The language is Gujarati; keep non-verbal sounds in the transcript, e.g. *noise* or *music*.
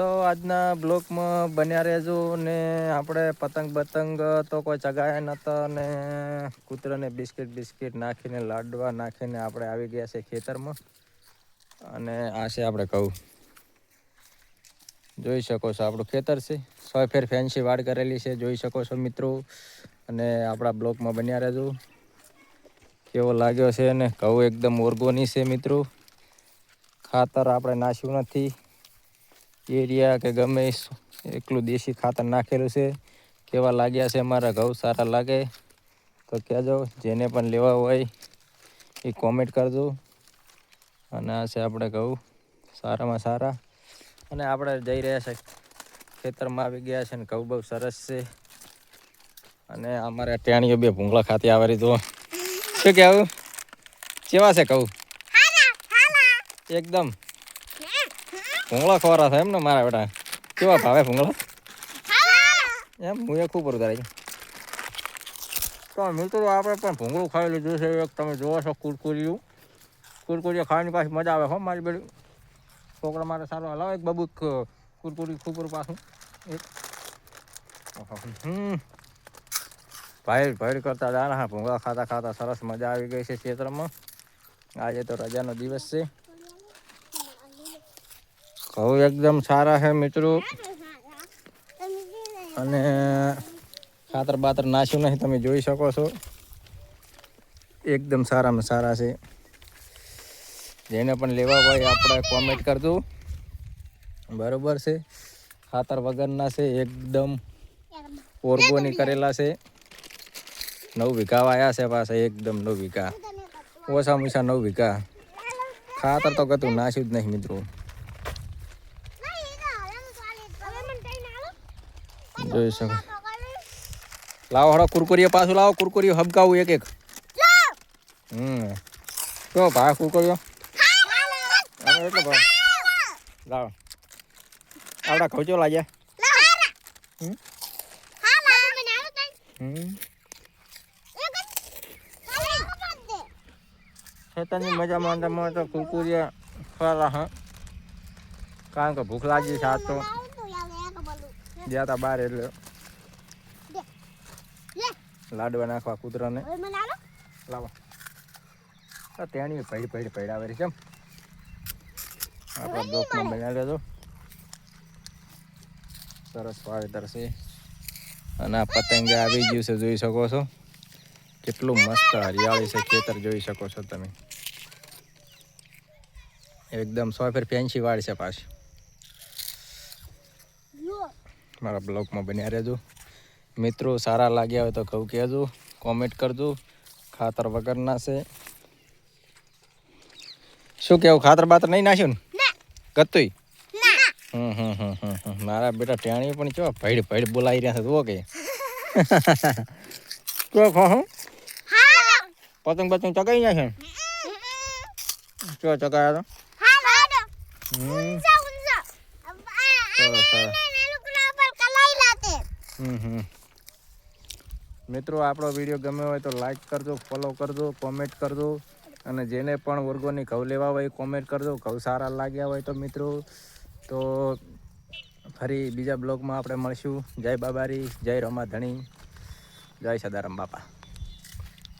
તો આજના બ્લોકમાં બન્યા રહેજો ને આપણે પતંગ બતંગ તો કોઈ ચગાયા નતા ને કૂતરાને બિસ્કિટ બિસ્કિટ નાખીને લાડવા નાખીને આપણે આવી ગયા છે ખેતરમાં. અને આ છે આપણે કહું જોઈ શકો છો આપણું ખેતર છે. સો ફેર ફેન્સી વાડ કરેલી છે, જોઈ શકો છો મિત્રો. અને આપણા બ્લોકમાં બન્યા રહેજો. કેવો લાગ્યો છે ને? કહું એકદમ ઓર્ગોની છે મિત્રો. ખાતર આપણે નાશ્યું નથી. એરિયા કે ગમે એકલું દેશી ખાતર નાખેલું છે. કેવા લાગ્યા છે મારા ઘઉં? સારા લાગે? તો કહેજો જેને પણ લેવા હોય એ કોમેન્ટ કરજો. અને આ છે આપણે ઘઉં સારામાં સારા. અને આપણે જઈ રહ્યા છે ખેતરમાં આવી ગયા છે ને ઘઉં બહુ સરસ છે. અને અમારે ટેણીઓ બે ભૂંગળા ખાતી આવે તો શું કહેવું? કેવા છે કહું એકદમ. ભૂંગળા ખોરા થાય એમ ને મારા બેટા. કેવા ભાવે ભૂંગળા? એમ હું એ ખૂબ ઉતારી તો મિત્રો આપણે પણ ભૂંગળું ખાઈ લીધું છે. એક તમે જોવો છો કુરકુરિયું. કુરકુરિયા ખાવાની પાછી મજા આવે હો મારી બેડી છોકરા માટે સારું હલાવે. એક બબુ કુરકુરી ખૂબ પાછું એક. ભાઈ ભાઈ કરતા જાણ હા ભૂંગળા ખાતા ખાતા સરસ મજા આવી ગઈ છે ક્ષેત્રમાં આજે તો રજાનો દિવસ છે. ઘઉં એકદમ સારા છે મિત્રો. અને ખાતર બાતર નાશ્યું નહીં, તમે જોઈ શકો છો. એકદમ સારામાં સારા છે. જેને પણ લેવા હોય આપણે કોમેન્ટ કરજો બરાબર છે. ખાતર વગરના છે, એકદમ ઓર્ગોની કરેલા છે. નવ વીઘા વાયા છે પાસે એકદમ નવ વીઘા. ઓછામાં ઓછા નવ વીઘા. ખાતર તો કતું નાશ્યું જ નહીં મિત્રો. જોઈ શકો. લાવો હળો કુરકુરીઓ પાછું, લાવો કુરકુરીઓ હબકાવું એક એક. હમ. કેવો ભાવ કુરકુરીઓ? હવે એટલો ભાવ લાવો. આવડા ખોચો લાગ્યા હમ. હમ. ખેતરની મજા માનતા તો કુરકુરિયા ખરા હા. કારણ કે ભૂખ લાગી છે, આજ તો. ગયા તા બહાર એટલે લાડવા નાખવા કૂતરાને. લાવો. તો તેણી પૈડી પૈડી પૈડાવે છે કેમ આપણા બ્લોકમાં બનાવી લેજો સરસ વાવેતર છે. અને આ પતંગ આવી ગયું છે જોઈ શકો છો. કેટલું મસ્ત હરિયાળી છે ખેતર જોઈ શકો છો તમે. એકદમ સો ફેર ફેન્સી વાળ છે પાછી. મારા બ્લોગમાં બન્યા રહેજો. મિત્રો સારા લાગ્યા હોય તો કહું કહેજો કોમેન્ટ કરજો ખાતર વગરના છે. શું કેવું ખાતર બાતર નહીં નાખ્યું ને? કતુંય હમ હમ હમ હમ. મારા બેટા ટેણી પણ કેવા ભૈડ ભૈડ બોલાવી રહ્યા છે *laughs* તો કે. કેવો ખો હું. પતંગ પતંગ ચગાવી નાખ્યો ચો ચગાવ્યા તો? હમ. સરસ સરસ. મિત્રો, આપણો વીડિયો ગમ્યો હોય તો લાઈક કરજો ફોલો કરજો કોમેન્ટ કરજો અને જેને પણ વર્ગોની ઘઉં લેવા હોય કોમેન્ટ કરજો. ઘઉં સારા લાગ્યા હોય તો મિત્રો, તો ફરી બીજા બ્લોગમાં આપણે મળશું. જય બાબારી, જય રમા ધણી જય સદારામ બાપા.